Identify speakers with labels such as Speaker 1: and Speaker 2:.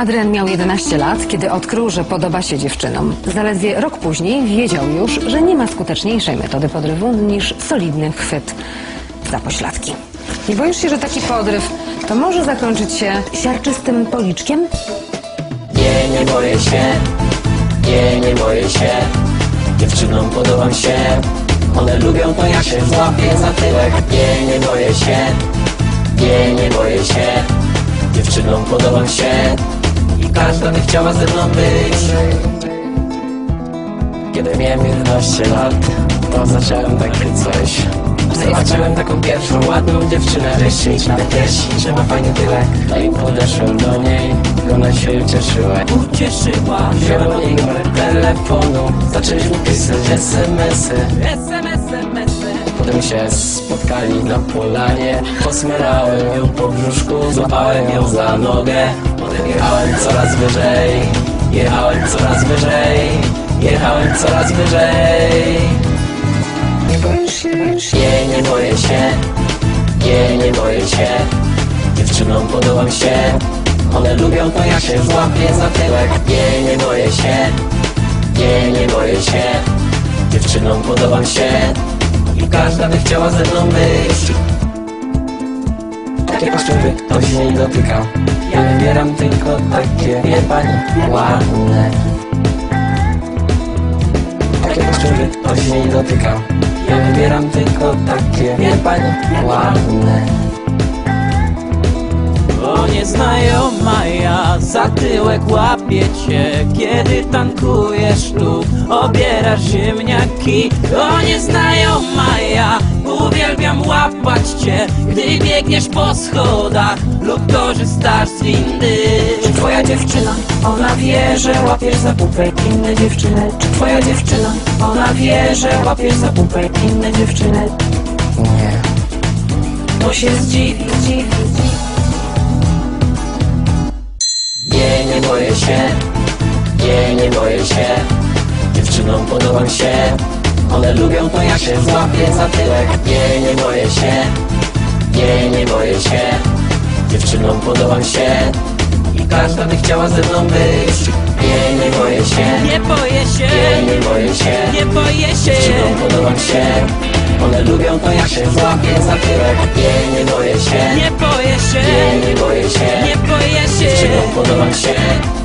Speaker 1: Adrian miał 11 lat, kiedy odkrył, że podoba się dziewczynom. Zaledwie rok później wiedział już, że nie ma skuteczniejszej metody podrywu niż solidny chwyt za pośladki. Nie boisz się, że taki podryw to może zakończyć się siarczystym policzkiem?
Speaker 2: Nie, nie boję się, nie, nie boję się. Dziewczynom podobam się. One lubią to jak się złapię za tyłek. Nie, nie boję się, nie, nie boję się. Dziewczynom podobam się każda by chciała ze mną być. Kiedy miałem 11 lat To zacząłem takie coś. Zobaczyłem taką pierwszą ładną dziewczynę. Wyścić na piersi, że ma fajny tyłek No i podeszłem do niej. Ona się ucieszyła. Ucieszyła Wziąłem niej numer telefonu. Zaczęliśmy pisać smsy Się spotkali na polanie. Posmerałem ją po brzuszku Złapałem ją za nogę. Jechałem coraz wyżej Jechałem coraz wyżej Jechałem coraz wyżej.
Speaker 1: Nie boisz się?
Speaker 2: Nie, nie boję się Nie, nie boję się. Dziewczynom podobam się One lubią to jak się złapię za tyłek. Nie, nie boję się Nie, nie boję się. Dziewczynom podobam się każda by chciała ze mną być. Takie paszczury to się nie dotyka. Ja wybieram tylko takie Wie pani, ładne. Takie paszczury to się nie dotyka. Ja wybieram tylko takie Wie pani, ładne.
Speaker 3: O nieznajoma za tyłek łapię cię Kiedy tankujesz tu, obierasz ziemniaki O nieznajoma ja uwielbiam łapać cię Gdy biegniesz po schodach lub korzystasz z windy
Speaker 4: Czy twoja dziewczyna, ona wie, że łapiesz za pupę inne dziewczyny? Czy twoja dziewczyna, ona wie, że łapiesz za pupę inne dziewczyny?
Speaker 2: Nie
Speaker 4: To się zdziwi, zdziwi,
Speaker 2: boję się Nie, nie boję się Dziewczynom podobam się One lubią to jak się złapię za tyłek Nie, nie boję się Nie, nie boję się Dziewczynom podobam się I każda by chciała ze mną być Nie, nie boję się
Speaker 3: Nie boję się,
Speaker 2: Nie, nie boję się
Speaker 3: nie boję się
Speaker 2: Dziewczynom podobam się One lubią to jak się złapię za tyłek Nie, nie boję się
Speaker 3: Nie boję się,
Speaker 2: Nie, nie boję się
Speaker 3: nie boję się
Speaker 2: Dziewczynom podobam się